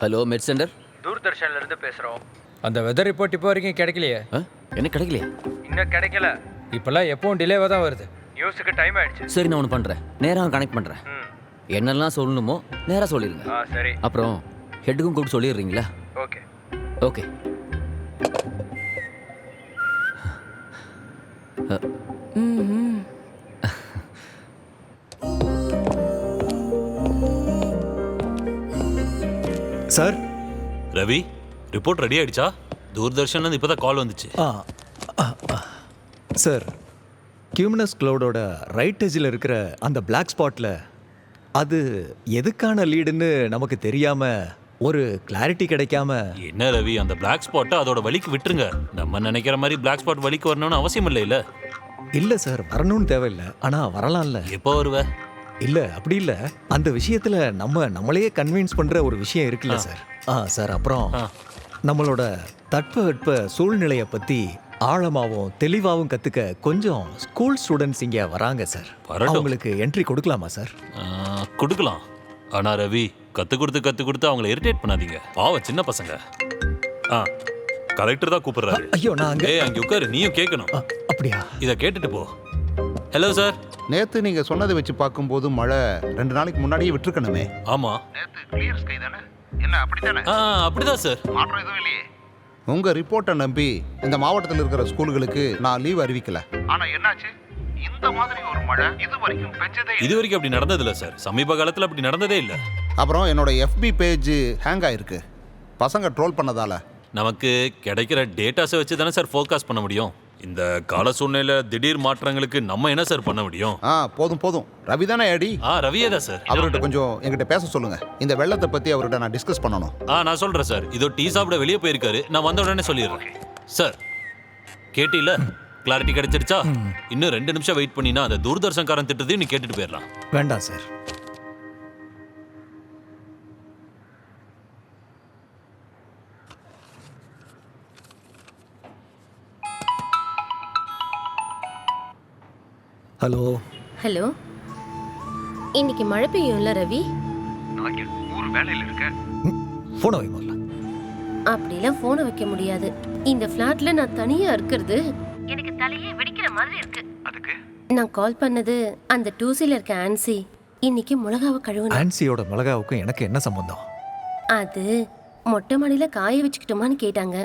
Hello மெட் centre தூர்தர்ஷன்ல இருந்து பேசுறோம். அந்த வெதர் ரிப்போர்ட் இப்போ வரைக்கும் கிடைக்கலையே. ஆ என்ன கிடைக்கலையா? இன்னும் கிடைக்கல. இப்போல்லாம் எப்பவும் டிலேவாக தான் வருது. நியூஸுக்கு டைம் ஆயிடுச்சு. சரி நான் ஒன்று பண்ணுறேன் நேராக கனெக்ட் பண்ணுறேன் ம். என்னெல்லாம் சொல்லணுமோ நேராக சொல்லிடுங்க சரி. அப்புறம் ஹெட்டுக்கும் கூப்பிட்டு சொல்லிடுறீங்களா? Okay. Okay. Sir? Ravi report ready ஆயிடுச்சா? தூர்தர்ஷன்ல இப்போ தான் கால் வந்துச்சு. சார் கியூமினஸ் க்ளவுடோட ரைட் எஜில் இருக்கிற அந்த பிளாக் ஸ்பாட்டில் அது எதுக்கான லீடுன்னு நமக்கு தெரியாம ஒரு கிளாரிட்டி கிடைக்காம என்ன ரவி அந்த பிளாக் ஸ்பாட்டை அதோட வலிக்கு விட்டுருங்க. நம்ம நினைக்கிற மாதிரி பிளாக் ஸ்பாட் வலிக்கு வரணும்னு அவசியம் இல்லை இல்ல இல்லை சார் வரணும்னு தேவையில்லை. ஆனால் வரலாம்ல. எப்போ வருவ? இல்லை அப்படி இல்லை. அந்த விஷயத்தில் நம்ம நம்மளையே கன்வின்ஸ் பண்ணுற ஒரு விஷயம் இருக்குல்ல சார். ஆ சார் அப்புறம். நம்மளோட தட்பவெட்ப சூழ்நிலையை பற்றி ஆழமாகவும் தெளிவாகவும் கற்றுக்க கொஞ்சம் ஸ்கூல் ஸ்டூடெண்ட்ஸ் இங்கே வராங்க சார். வரட்டும். அவங்களுக்கு என்ட்ரி கொடுக்கலாமா சார்? ஆ, கொடுக்கலாம். ஆனா ரவி கத்து கொடுத்து கத்து கொடுத்து அவங்கள இரிட்டேட் பண்ணாதீங்க. பாவம் சின்ன பசங்க. ஆ கலெக்டர் தான் கூப்பிடுறாரு. ஐயோ நான் அங்கே ஏய் அங்க உட்காரு நீயும் கேட்கணும் அ, அப்படியா? இத கேட்டுட்டு போ. ஹலோ சார் நேத்து நீங்க சொன்னதை வச்சு பார்க்கும்போது மழை ரெண்டு நாளைக்கு முன்னாடியே விட்டுருக்கணுமே. ஆமா. நேத்து கிளியர் ஸ்கை தானே? என்ன அப்படித்தானே? ஆ அப்படிதான் சார் மாற்றம் எதுவும் இல்லையே. உங்க ரிப்போர்ட்டை நம்பி இந்த மாவட்டத்தில் இருக்கிற ஸ்கூல்களுக்கு நான் லீவ் அறிவிக்கல. ஆனா என்னாச்சு? இந்த மாதிரி ஒரு மழை இது வரைக்கும் பெஞ்சதே இது வரைக்கும் அப்படி நடந்தது இல்ல சார் சமீப காலத்துல அப்படி நடந்ததே இல்ல. அப்புறம் என்னோட எஃபி பேஜ் ஹேங் ஆயிருக்கு. பசங்க ட்ரோல் பண்ணதால. நமக்கு கிடைக்கிற டேட்டாஸை வச்சு தானே சார் ஃபோக்கஸ் பண்ண முடியும். இந்த கால சூழ்நிலை திடீர் மாற்றங்களுக்கு நம்ம என்ன சார் பண்ண முடியும்? ஆ போதும் போதும். ரவி தானே ஏடி ஆ ரவியே தான் சார் அவர்கிட்ட கொஞ்சம் என்கிட்ட பேச சொல்லுங்க. இந்த வெள்ளத்தை பத்தி அவர்கிட்ட நான் டிஸ்கஸ் பண்ணணும். ஆ நான் சொல்றேன் சார் இதோ டீ சாப்பிட வெளியே போயிருக்காரு. நான் வந்த உடனே சொல்லிடுறேன். சார் கேட்டில? கிளாரிட்டி கிடைச்சிருச்சா? இன்னும் ரெண்டு நிமிஷம் வெயிட் பண்ணினா அந்த தூர்தர்ஷன்காரன் திட்டத்தையும் நீ கேட்டுட்டு போயிடலாம். வேண்டாம் சார் ஹலோ. ஹலோ. இன்னைக்கு மழை பெய்யும்ல ரவி? நான் இங்க ஊர் வேலையில இருக்கேன் ஃபோனை வை முதல்ல. அப்படிலாம் போனை வைக்க முடியாது. இந்த ஃப்ளாட்ல நான் தனியா இருக்கிறது எனக்கு தலையே வெடிக்கிற மாதிரி இருக்கு. அதுக்கு? நான் கால் பண்ணது அந்த டூசில இருக்க ஆன்சி. இன்னைக்கு மிளகாவை கழுவணும் ஆன்சியோட மிளகாவுக்கும் எனக்கு என்ன சம்பந்தம்? அது மொட்டை மாடியில காய வச்சுக்கிட்டோமான்னு கேட்டாங்க.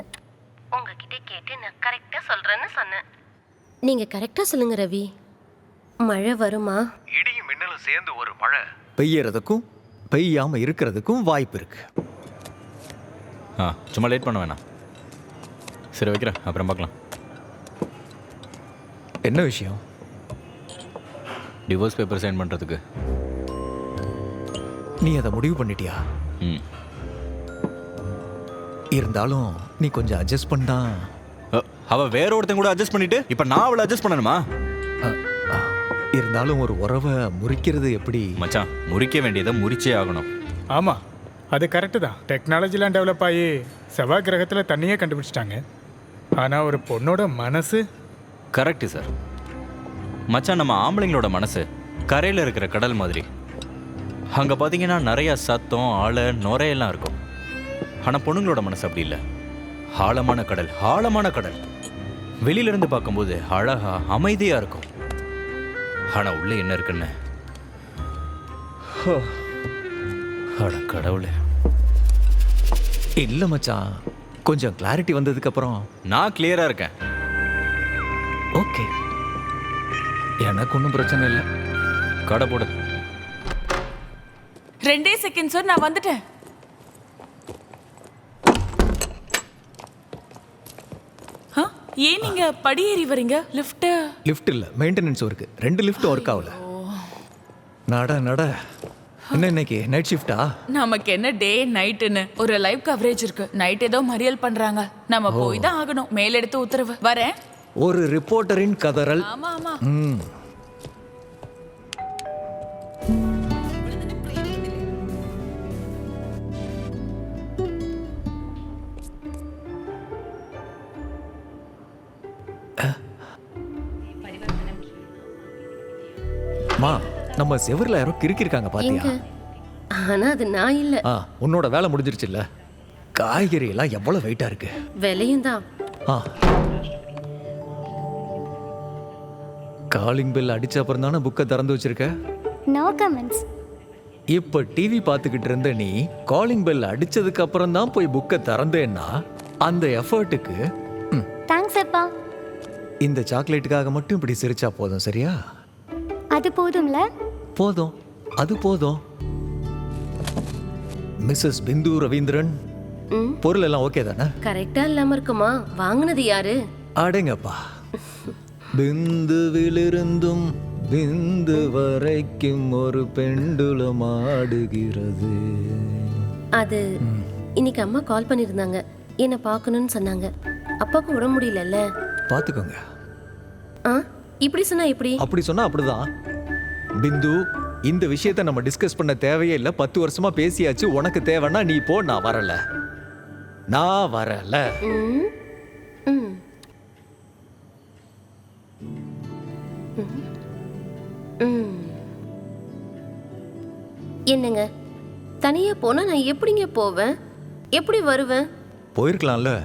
உங்ககிட்ட கேட்டு நான் கரெக்டா சொல்றேன்னு சொன்னேன். நீங்க கரெக்டா சொல்லுங்க ரவி. மழை வருமா? இடியும் மின்னலும் சேர்ந்து ஒரு மழை. பெய்யறதுக்கும் பெய்யாம இருக்கிறதுக்கும் வாய்ப்பு இருக்கு. ஆ சும்மா லேட் பண்ண வேணாம். சரி வைக்கிறேன். அப்புறம் பார்க்கலாம். என்ன விஷயம்? டிவோர்ஸ் பேப்பர் சைன் பண்ணுறதுக்கு நீ அதை முடிவு பண்ணிட்டியா? ம். இருந்தாலும் நீ கொஞ்சம் அட்ஜஸ்ட் பண்ணா. அ, அவ வேற ஒருத்தன் கூட அட்ஜஸ்ட் பண்ணிட்டு இப்போ நான் அவளை அட்ஜஸ்ட் பண்ணணுமா? இருந்தாலும் ஒரு உறவை முறிக்கிறது எப்படி? மச்சான் முறிக்க வேண்டியதை முறிச்சே ஆகணும். ஆமாம் அது கரெக்டு தான். டெக்னாலஜிலாம் டெவலப் ஆகி செவ்வாய் கிரகத்தில் தண்ணியே கண்டுபிடிச்சிட்டாங்க. ஆனால் ஒரு பொண்ணோட மனசு? கரெக்டு சார் மச்சான் நம்ம ஆம்பளைங்களோட மனசு கரையில் இருக்கிற கடல் மாதிரி. அங்கே பார்த்தீங்கன்னா நிறைய சத்தம் ஆழ நுரையெல்லாம் இருக்கும். ஆனால் பொண்ணுங்களோட மனசு அப்படி இல்லை. ஆழமான கடல் ஆழமான கடல். வெளியில இருந்து பார்க்கும்போது அழகா அமைதியாக இருக்கும். ஆனால் உள்ளே என்ன இருக்குன்னு? அட கடவுளே. இல்ல மச்சான். கொஞ்சம் கிளாரிட்டி வந்ததுக்கு அப்புறம் நான் கிளியராக இருக்கேன். ஓகே. எனக்கு ஒன்றும் பிரச்சனை இல்லை. கடை போடு. ரெண்டே செகண்ட் சார் நான் வந்துட்டேன். ஆ, ஏன் நீங்க படி ஏறி வரீங்க? லிஃப்ட் லிஃப்ட் இல்லை. மெயின்டெனன்ஸ் இருக்கு ரெண்டு லிஃப்ட் ஒர்க் ஆகல. நட நட. என்ன இன்னைக்கு? நைட் ஷிஃப்டா நமக்கு என்ன டே நைட்டுன்னு ஒரு லைவ் கவரேஜ் இருக்கு. நைட் ஏதோ மறியல் பண்றாங்க. நம்ம போய் தான் ஆகணும். மேலெடுத்து உத்தரவு. வரேன். ஒரு ரிப்போர்ட்டரின் கதறல். ஆமா ஆமா. ம். மா நம்ம செவர்ல யாரோ கிறுக்கிருக்காங்க பாத்தியா? ஆனா அது நான் இல்ல. ஆ உன்னோட வேலை முடிஞ்சிருச்சுல்ல. காய்கறி எல்லாம் எவ்வளவு வெயிட்டா இருக்கு? விலையும் தான். ஆ. காலிங் பெல் அடிச்ச அப்புறம் தானே புக்கை திறந்து வச்சிருக்க? நோ கமெண்ட்ஸ் இப்ப டிவி பார்த்துக்கிட்டு இருந்த நீ காலிங் பெல் அடிச்சதுக்கு அப்புறம் தான் போய் புக்கை திறந்தேன்னா அந்த எஃபர்ட்டுக்கு தேங்க்ஸ் அப்பா. இந்த சாக்லேட்டுக்காக மட்டும் இப்படி சிரிச்சா போதும் சரியா? அது போதும்ல? போதும். அது போதும். மிஸ்ஸஸ் பிந்து ரவீந்திரன் ம். பொருள் எல்லாம் ஓகே தானே? கரெக்டா இல்லாம இருக்குமா? வாங்குனது யாரு? அடேங்கப்பா. பிந்துவிலிருந்தும் பிந்து வரைக்கும் ஒரு பெண்டுலம் ஆடுகிறது. அது இன்னைக்கு அம்மா கால் பண்ணியிருந்தாங்க. என்னை பார்க்கணும்னு சொன்னாங்க. அப்பாவுக்கு உடம்பு முடியலல்ல. பார்த்துக்கோங்க. ஆ? இப்படி சொன்னா எப்படி? அப்படி சொன்னா அப்படிதான். பிந்து இந்த விஷயத்தை நம்ம டிஸ்கஸ் பண்ண தேவையே இல்லை. பத்து வருஷமா பேசியாச்சு. உனக்கு தேவைன்னா நீ போ நான் வரல. நான் வரல. என்னங்க? தனியா போனா நான் எப்படிங்க போவேன்? எப்படி வருவேன்? போயிருக்கலாம்ல.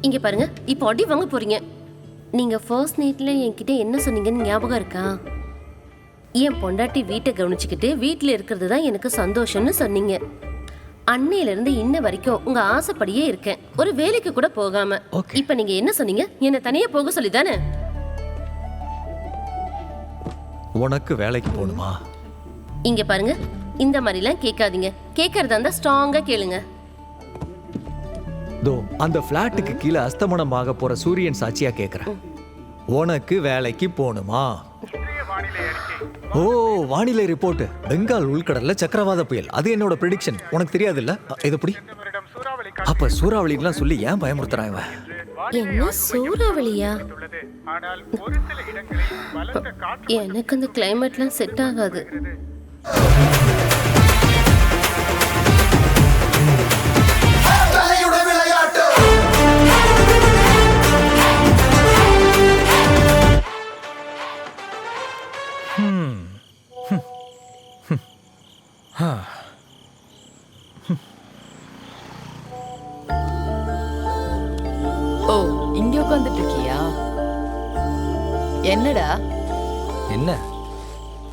இங்க பாருங்க. இப்போ அடி வாங்க போறீங்க. நீங்க ஃபர்ஸ்ட் நைட்ல என்கிட்ட என்ன சொன்னீங்கன்னு ஞாபகம் இருக்கா? என் பொண்டாட்டி வீட்டை கவனிச்சுக்கிட்டு வீட்டில் இருக்கிறது தான் எனக்கு சந்தோஷம்னு சொன்னீங்க. அன்னையில இருந்து இன்ன வரைக்கும் உங்க ஆசைப்படியே இருக்கேன். ஒரு வேலைக்கு கூட போகாம. இப்ப நீங்க என்ன சொன்னீங்க? என்ன தனியா போக சொல்லி தானே உனக்கு வேலைக்கு போகணுமா? இங்க பாருங்க. இந்த மாதிரிலாம் கேட்காதீங்க. கேட்கறதா இருந்தா ஸ்ட்ராங்கா கேளுங்க. தோ அந்த பிளாட்டுக்கு கீழே அஸ்தமனமாக போற சூரியன் சாட்சியா கேக்குறேன். உனக்கு வேலைக்கு போகணுமா ஓ வானிலை ரிப்போர்ட் பெங்கால் உள்கடல்ல சக்கரவாத புயல். அது என்னோட ப்ரெடிக்ஷன் உனக்கு தெரியாதுல்ல? அ, இது எப்படி அப்ப சூறாவளிலாம் சொல்லி ஏன் பயமுறுத்துறான் இவன்? என்ன சூறாவளியா? உள்ளது ஆனால் ஒரு சில இடங்களில் பலத்த காற்று எனக்கு அந்த கிளைமேட்லாம் செட் ஆகாது.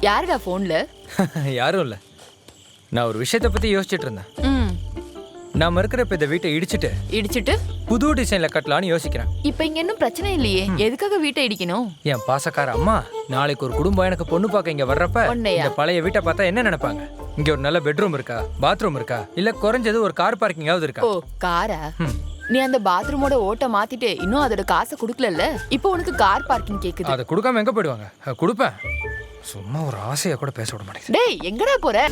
யாருடா போன்ல யாரும் இல்லை. நான் ஒரு விஷயத்தை பற்றி யோசிச்சுட்டு இருந்தேன். ம். நாம இருக்கிற இப்போ இந்த வீட்டை இடிச்சிட்டு இடிச்சிட்டு? புது டிசைனில் கட்டலான்னு யோசிக்கிறேன். இப்ப இங்க இன்னும் பிரச்சனை இல்லையே. எதுக்காக வீட்டை இடிக்கணும்? என் பாசக்கார அம்மா நாளைக்கு ஒரு குடும்பம் எனக்கு பொண்ணு பார்க்க இங்க வர்றப்ப உன்னையா? இந்த பழைய வீட்டை பார்த்தா என்ன நினைப்பாங்க? இங்க ஒரு நல்ல பெட்ரூம் இருக்கா? பாத்ரூம் இருக்கா? இல்ல குறைஞ்சது ஒரு கார் பார்க்கிங்காவது இருக்கா? ஓ காரா நீ அந்த பாத்ரூமோட ஓட்ட மாத்திட்டு இன்னும் அதோட காசை கொடுக்கலல்ல? இப்போ உனக்கு கார் பார்க்கிங் கேக்குது. அதை கொடுக்காம எங்க போயிடுவாங்க? அஹ், கொடுப்பேன். சும்மா ஒரு ஆசையா கூட பேச விட மாட்டேங்குது. டேய் எங்கடா போற?